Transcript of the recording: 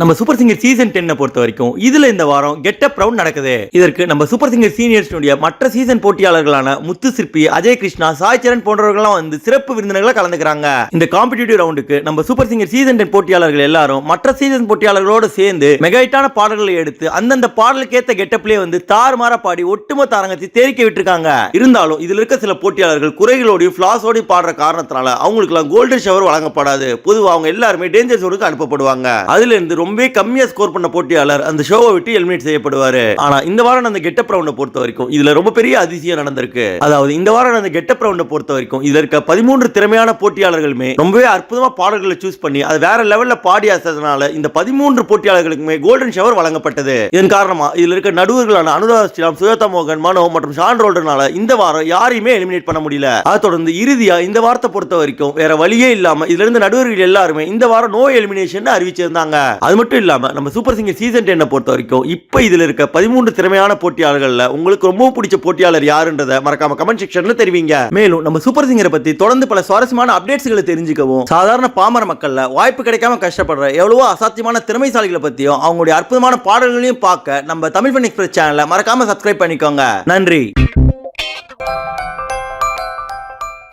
நம்ம super singer season டென்னை பொறுத்த வரைக்கும் இதுல இந்த வாரம் கெட்டப் ரவுண்ட் நடக்குது. இதற்கு நம்ம சூப்பர் சிங்கர் சீனியர்ஸ்னுடைய மற்ற சீசன் போட்டியாளர்களான முத்து சிற்பி அஜய் கிருஷ்ணா சாய் சரண் போன்றவர்கள்லாம் வந்து சிறப்பு விருந்தினர்களாக கலந்துக்கிறாங்க. இந்த காம்படிட்டிவ் ரவுண்டுக்கு நம்ம சூப்பர் சிங்கர் சீசன் டென் போட்டியாளர்கள் எல்லாரும் மற்ற சீசன் போட்டியாளர்களோட சேர்ந்து மெகாயிட்டான பாடல்களை எடுத்து அந்தந்த பாடலுக்கேற்ற கெட்டப்லேயே வந்து தாறுமாற பாடி ஒட்டுமொத்த அரங்கத்தை தேரிக்க விட்டுருக்காங்க. இருந்தாலும் இதுல இருக்க சில போட்டியாளர்கள் குறைகளோடையும் ஃபிளாஸோடையும் பாடுற காரணத்தினால அவங்களுக்குலாம் கோல்டன் ஷவர் வழங்கப்படாது. பொதுவாக அவங்க எல்லாருமே டேஞ்சர் ஜோனுக்கு அனுப்பப்படுவாங்க. அதுல இருந்து ரொம்பவே கம்மியா ஸ்கோர் பண்ண போட்டியாளர் அந்த ஷோவை விட்டு எலிமினேட் செய்யப்படுவாரு. ஆனா இந்த வாரம் அந்த கெட்டப் ரவுண்டை பொறுத்த வரைக்கும் இதுல ரொம்ப பெரிய அதிசயம் நடந்திருக்கு. அதாவது இந்த வாரம் அந்த கெட்டப் ரவுண்டை பொறுத்த வரைக்கும் இதுல இருக்க பதிமூன்று திறமையான போட்டியாளர்களுமே ரொம்பவே அற்புதமா பாடல்களை சூஸ் பண்ணி அது வேற லெவல்ல பாடி அசதனால இந்த பதிமூன்று போட்டியாளர்களுக்குமே கோல்டன் ஷவர் வழங்கப்பட்டது. இதன் காரணமா இதுல இருக்க நடுவர்களான அனுராக் ஸ்ரீராம் சுஜாதா மோகன் மனோ மற்றும் ஷான் ரோல்டர்னால இந்த வாரம் யாரையுமே எலிமினேட் பண்ண முடியல. அதை தொடர்ந்து இறுதியா இந்த வாரத்தை பொறுத்த வரைக்கும் வேற வழியே இல்லாம இதுல இருந்து நடுவர்கள் எல்லாருமே இந்த வாரம் நோ எலிமினேஷன் அறிவிச்சிருந்தாங்க. அது மட்டும் இல்லாமல் நம்ம சூப்பர் சிங்கர் சீசன் டென்னை பொறுத்த வரைக்கும் இப்போ இதில் இருக்க பதிமூன்று திறமையான போட்டியாளர்களில் உங்களுக்கு ரொம்ப பிடிச்ச போட்டியாளர் யாருன்றத மறக்காம கமெண்ட் செக்ஷனில் தெரிவிங்க. மேலும் நம்ம சூப்பர் சிங்கரை பற்றி தொடர்ந்து பல சுவாரஸ்யமான அப்டேட்ஸ்களை தெரிஞ்சுக்கவும் சாதாரண பாமர மக்களில் வாய்ப்பு கிடைக்காம கஷ்டப்படுற எவ்வளவோ அசாத்தியமான திறமைசாலிகளை பற்றியும் அவங்களுடைய அற்புதமான பாடல்களையும் பார்க்க நம்ம தமிழ் ஃபன் எக்ஸ்பிரஸ் சேனலை மறக்காம சப்ஸ்கிரைப் பண்ணிக்கோங்க. நன்றி.